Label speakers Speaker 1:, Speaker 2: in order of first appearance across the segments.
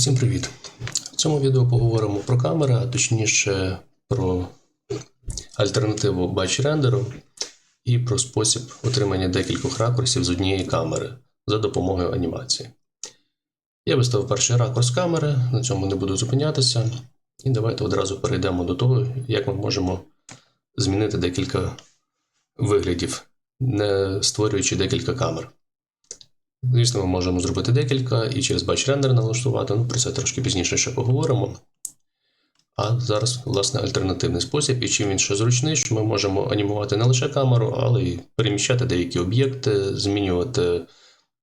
Speaker 1: Усім привіт! В цьому відео поговоримо про камери, а точніше про альтернативу батч рендеру і про спосіб отримання декількох ракурсів з однієї камери за допомогою анімації. Я виставив перший ракурс камери, на цьому не буду зупинятися. І давайте одразу перейдемо до того, як ми можемо змінити декілька виглядів, не створюючи декілька камер. Звісно, ми можемо зробити декілька і через батч рендер налаштувати, ну про це трошки пізніше ще поговоримо. А зараз, власне, альтернативний спосіб, і чим він ще зручний, що ми можемо анімувати не лише камеру, але й переміщати деякі об'єкти, змінювати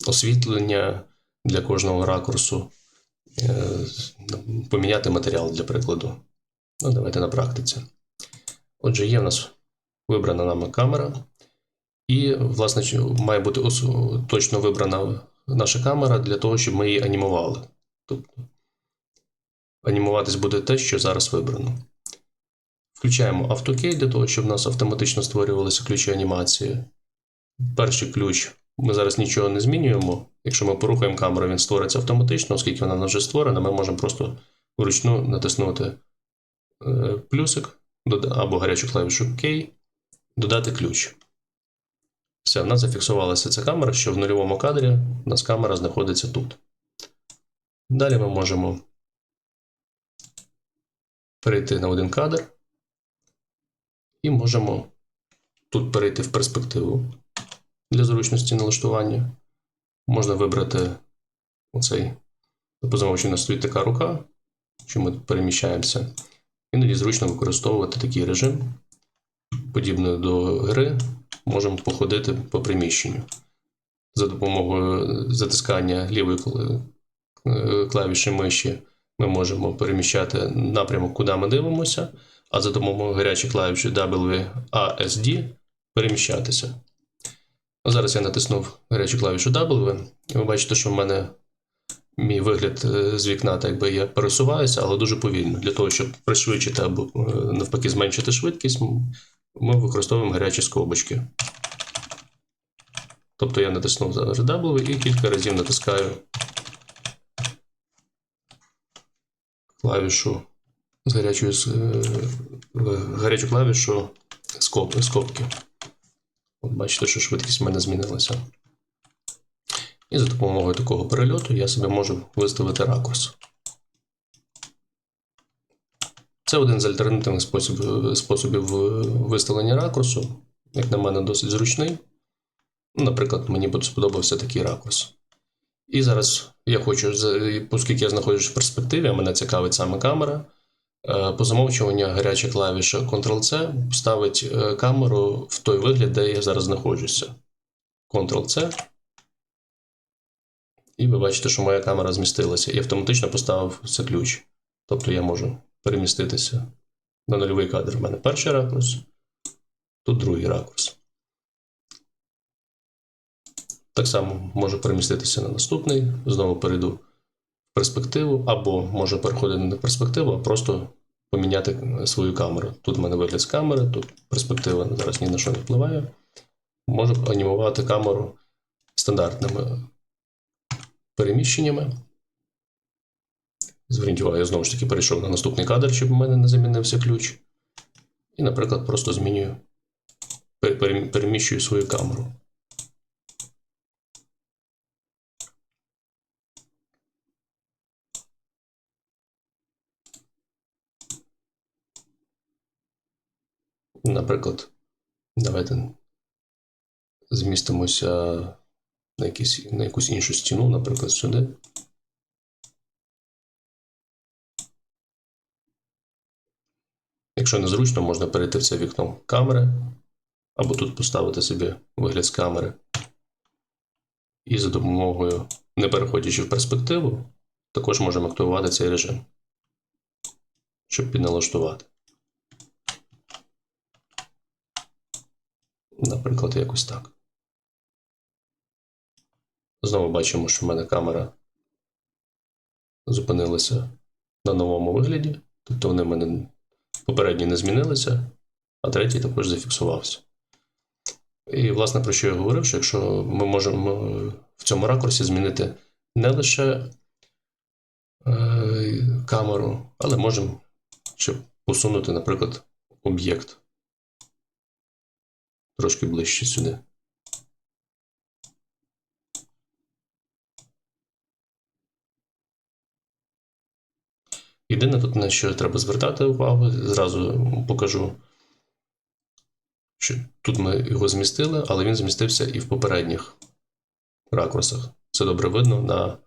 Speaker 1: освітлення для кожного ракурсу, е, поміняти матеріал для прикладу. Ну, давайте на практиці. Отже, є в нас вибрана нами камера. І, власне, має бути точно вибрана наша камера для того, щоб ми її анімували. Тобто анімуватись буде те, що зараз вибрано. Включаємо автокей для того, щоб у нас автоматично створювалися ключі анімації. Перший ключ ми зараз нічого не змінюємо. Якщо ми порухаємо камеру, він створиться автоматично, оскільки вона вже створена, ми можемо просто вручну натиснути е, плюсик або гарячу клавішу K, додати ключ. Все, в нас зафіксувалася ця камера, що в нульовому кадрі у нас камера знаходиться тут. Далі ми можемо перейти на один кадр і можемо тут перейти в перспективу для зручності налаштування. Можна вибрати оцей, по замовченню у нас стоїть така рука, що ми переміщаємося. Іноді зручно використовувати такий режим, подібно до гри, можемо походити по приміщенню. За допомогою затискання лівої е, клавіші миші ми можемо переміщати напрямок, куди ми дивимося, а за допомогою гарячої клавіші WASD переміщатися. Зараз я натиснув гарячу клавішу W, і ви бачите, що в мене мій вигляд е, з вікна, так якби я пересуваюся, але дуже повільно. Для того, щоб пришвидшити або е, навпаки зменшити швидкість, ми використовуємо гарячі скобочки. Тобто я натиснув зараз W і кілька разів натискаю клавішу з гарячою е, гарячу клавішу скоб, скобки. От бачите, що швидкість в мене змінилася. І за допомогою такого перельоту я собі можу виставити ракурс. Це один з альтернативних спосіб, способів е, виставлення ракурсу. Як на мене, досить зручний. Наприклад, мені сподобався такий ракурс. І зараз я хочу, оскільки я знаходжусь в перспективі, мене цікавить саме камера. е, По замовчуванню гаряча клавіша Ctrl-C ставить е, камеру в той вигляд, де я зараз знаходжуся. Ctrl-C. І ви бачите, що моя камера змістилася і автоматично поставив це ключ. Тобто я можу переміститися на нульовий кадр. У мене перший ракурс, тут другий ракурс. Так само можу переміститися на наступний, знову перейду в перспективу, або можу переходити на перспективу, а просто поміняти свою камеру. Тут в мене вигляд з камери, тут перспектива зараз ні на що не впливає. Можу анімувати камеру стандартними переміщеннями. Зверніть увагу, я знову ж таки перейшов на наступний кадр, щоб у мене не замінився ключ. І, наприклад, просто змінюю, переміщую свою камеру. Наприклад, давайте змістимося на, якісь, на якусь іншу стіну, наприклад, сюди. Якщо незручно, можна перейти в це вікно камери, або тут поставити собі вигляд з камери. І за допомогою, не переходячи в перспективу, також можемо активувати цей режим, щоб підналаштувати. Наприклад, якось так. Знову бачимо, що в мене камера зупинилася на новому вигляді. Тобто вони в мене попередні не змінилися, а третій також зафіксувався. І, власне, про що я говорив, що якщо ми можемо в цьому ракурсі змінити не лише е, камеру, але можемо ще посунути, наприклад, об'єкт трошки ближче сюди. Єдине тут на що треба звертати увагу, зразу покажу, що тут ми його змістили, але він змістився і в попередніх ракурсах. Це добре видно на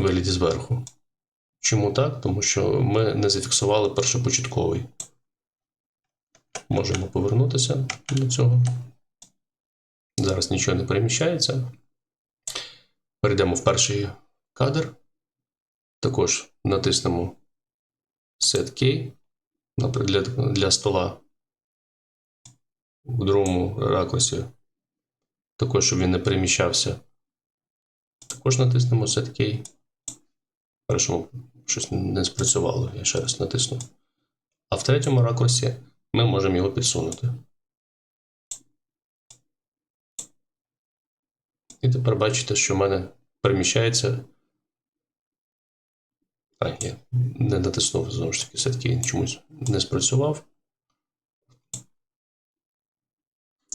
Speaker 1: вигляді зверху. Чому так? Тому що ми не зафіксували першопочатковий. Можемо повернутися до цього. Зараз нічого не переміщається. Перейдемо в перший кадр. Також натиснемо Set Key наприклад, для, для стола в другому ракурсі. Також, щоб він не переміщався. Також натиснемо Set Key. Першому щось не спрацювало, я ще раз натисну. А в третьому ракурсі ми можемо його підсунути. І тепер бачите, що в мене переміщається. А, я не натиснув знову ж таки, все-таки чомусь не спрацював.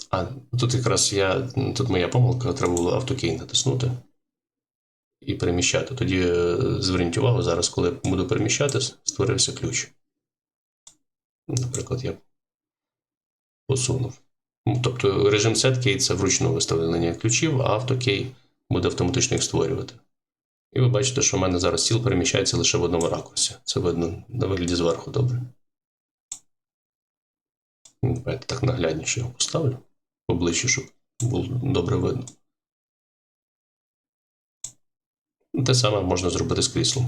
Speaker 1: А, тут якраз я. Тут моя помилка, треба було автокей натиснути і переміщати. Тоді е, зверніть увагу, зараз, коли я буду переміщати, створився ключ. Наприклад, я посунув. Ну, Тобто режим SetKey – це вручну виставлення ключів, а автокей буде автоматично їх створювати. І ви бачите, що в мене зараз стіл переміщається лише в одному ракурсі. Це видно на вигляді зверху добре. Давайте так наглядніше його поставлю поближче, щоб було добре видно. Те саме можна зробити з кріслом.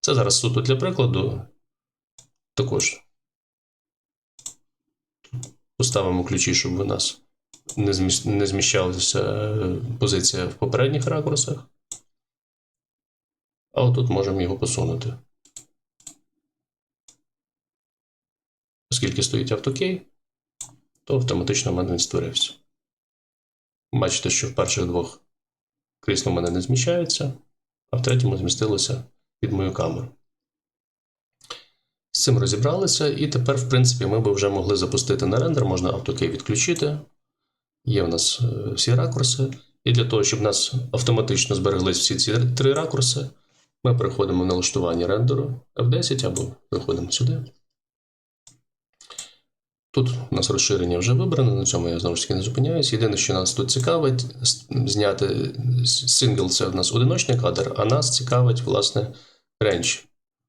Speaker 1: Це зараз суто для прикладу. Також поставимо ключі, щоб у нас не, зміщалася позиція в попередніх ракурсах. А отут можемо його посунути. Оскільки стоїть автокей, то автоматично в мене він створився. Бачите, що в перших двох крісло в мене не зміщається, а в третьому змістилося під мою камеру. З цим розібралися, і тепер, в принципі, ми б вже могли запустити на рендер, можна автокей відключити. Є в нас е, всі ракурси. І для того, щоб в нас автоматично збереглись всі ці три ракурси, ми переходимо в налаштування рендеру F10 або переходимо сюди. Тут у нас розширення вже вибрано, на цьому я знову ж таки не зупиняюсь. Єдине, що нас тут цікавить, зняти сингл це у нас одиночний кадр, а нас цікавить, власне, рендж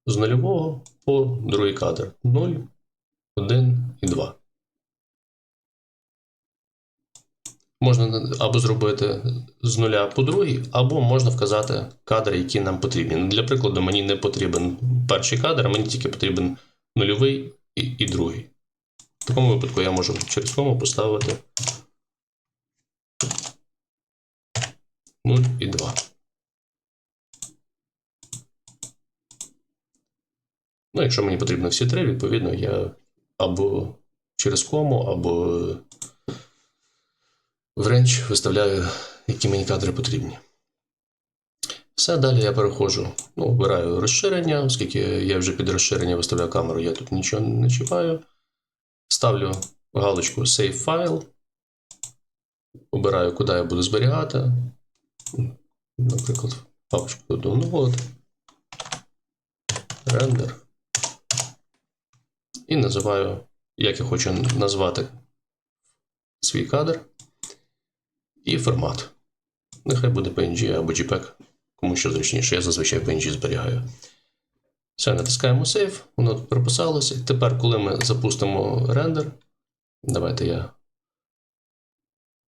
Speaker 1: з нульового по другий кадр 0, 1 і 2. Можна або зробити з нуля по другий, або можна вказати кадри, які нам потрібні. Для прикладу, мені не потрібен перший кадр, мені тільки потрібен нульовий і, і другий. В такому випадку я можу через кому поставити 0 і 2. Ну, якщо мені потрібно всі три, відповідно, я або через кому, або в ренч виставляю, які мені кадри потрібні. Все, далі я переходжу, ну, обираю розширення, оскільки я вже під розширення виставляю камеру, я тут нічого не чіпаю. Ставлю галочку Save File. Обираю, куди я буду зберігати. Наприклад, папочку Download. Render. І називаю, як я хочу назвати свій кадр. І формат. Нехай буде PNG або JPEG, кому що зручніше. Я зазвичай PNG зберігаю. Все, натискаємо Save, воно прописалося. Тепер, коли ми запустимо рендер, давайте я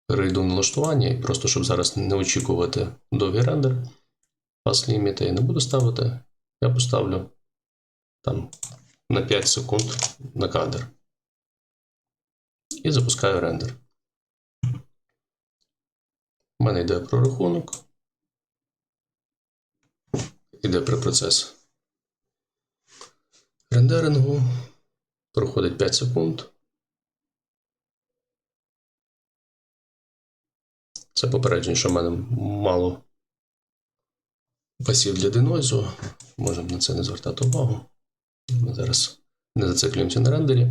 Speaker 1: перейду на і просто щоб зараз не очікувати довгий рендер. Pass limit я не буду ставити. Я поставлю там на 5 секунд на кадр. І запускаю рендер. У мене йде прорахунок. Іде препроцес рендерингу. Проходить 5 секунд. Це попередження, що в мене мало пасів для денойзу. Можемо на це не звертати увагу. Ми зараз не зациклюємося на рендері.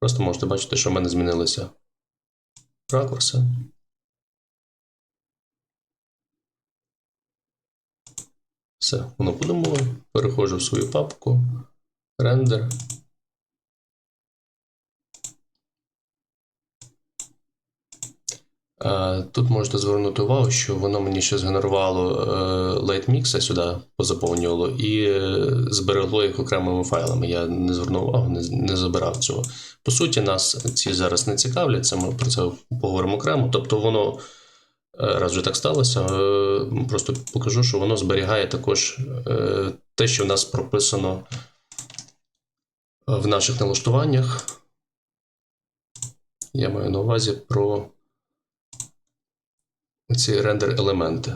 Speaker 1: Просто можете бачити, що в мене змінилися ракурси. Все, воно подумало. Переходжу в свою папку. Рендер. Тут можете звернути увагу, що воно мені ще згенерувало лейт мікса сюди позаповнювало і е, зберегло їх окремими файлами. Я не звернув увагу, не, забирав цього. По суті, нас ці зараз не цікавлять, це ми про це поговоримо окремо. Тобто воно, е, раз вже так сталося, е, просто покажу, що воно зберігає також е, те, що в нас прописано в наших налаштуваннях. Я маю на увазі про ці рендер-елементи.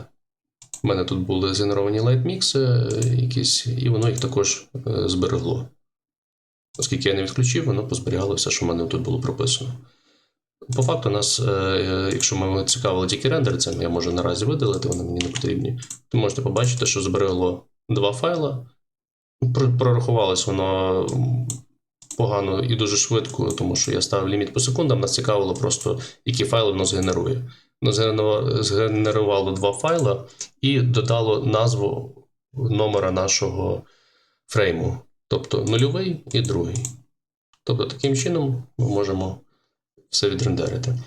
Speaker 1: У мене тут були згенеровані лайтмікси якісь, і воно їх також е, зберегло. Оскільки я не відключив, воно позберігало все, що в мене тут було прописано. По факту, нас, е, якщо ми цікавили тільки рендер, це я можу наразі видалити, вони мені не потрібні. Ви можете побачити, що зберегло два файла. Прорахувалось воно погано і дуже швидко, тому що я ставив ліміт по секундам. Нас цікавило просто, які файли воно згенерує. Воно згенерувало- два файла і додало назву номера нашого фрейму, тобто нульовий і другий. Тобто, таким чином ми можемо все відрендерити.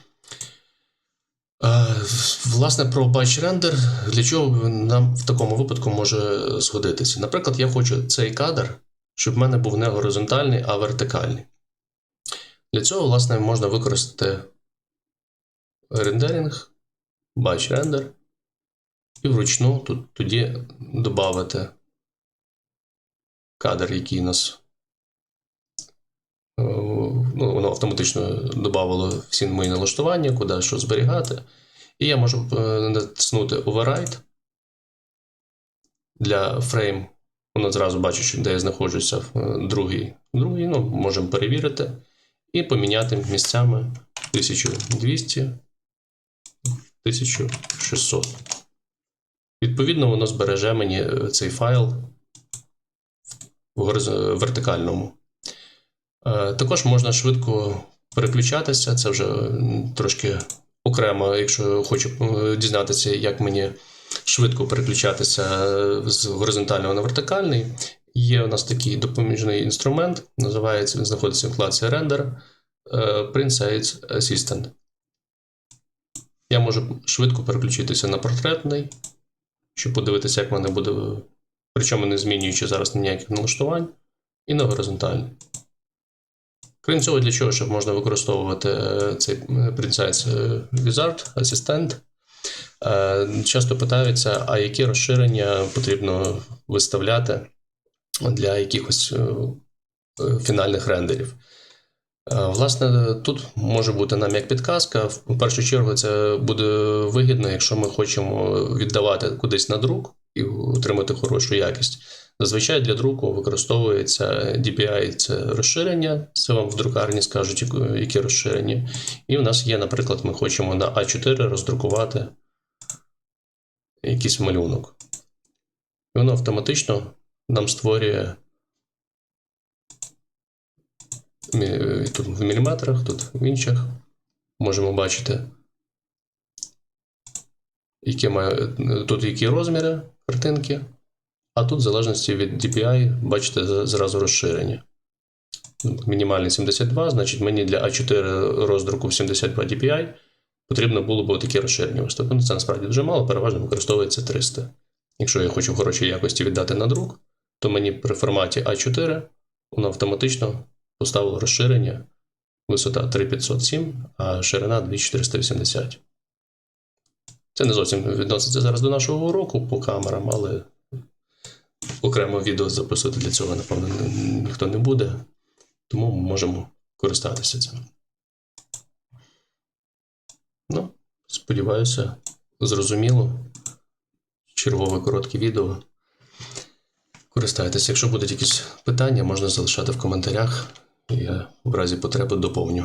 Speaker 1: Власне, про batch рендер для чого нам в такому випадку може згодитися? Наприклад, я хочу цей кадр, щоб в мене був не горизонтальний, а вертикальний. Для цього, власне, можна використати рендеринг, batch рендер, і вручну тут тоді додати кадр, який у нас е, ну, воно автоматично додавало всі мої налаштування, куди що зберігати. І я можу е, натиснути Override для фрейм. Воно зразу бачить, де я знаходжуся е, другий. другий ну, можемо перевірити. І поміняти місцями 1200, 1600. Відповідно, воно збереже мені е, цей файл в вертикальному. Е, Також можна швидко переключатися. Це вже трошки окремо, якщо хочу е, дізнатися, як мені швидко переключатися е, з горизонтального на вертикальний. Є у нас такий допоміжний інструмент, називається він знаходиться в вкладці Render е, Print Assistant. Я можу швидко переключитися на портретний, щоб подивитися, як в мене буде, причому не змінюючи зараз ніяких налаштувань, і на горизонтальний. Крім цього, для чого, щоб можна використовувати е, цей е, е, Wizard, асистент. Е, Часто питаються, а які розширення потрібно виставляти для якихось фінальних рендерів. Е, Власне, тут може бути нам як підказка. В першу чергу, це буде вигідно, якщо ми хочемо віддавати кудись на друк і отримати хорошу якість. Зазвичай для друку використовується DPI це розширення. Це вам в друкарні скажуть, які розширення. І в нас є, наприклад, ми хочемо на А4 роздрукувати якийсь малюнок. І воно автоматично нам створює тут в міліметрах, тут в інших. Можемо бачити, які має, тут які розміри картинки. А тут, в залежності від DPI, бачите зразу розширення. Мінімальний 72, значить мені для А4 роздруку в 72 DPI потрібно було б таке розширення виставити. Ну, це насправді дуже мало, переважно використовується 300. Якщо я хочу хорошій якості віддати на друк, то мені при форматі А4 воно автоматично поставило розширення висота 3507, а ширина 2480. Це не зовсім відноситься зараз до нашого уроку по камерам, але окремо відео записувати для цього, напевно, ніхто не буде. Тому ми можемо користатися цим. Ну, сподіваюся, зрозуміло. Чергове коротке відео. Користайтеся. Якщо будуть якісь питання, можна залишати в коментарях. Я в разі потреби доповню.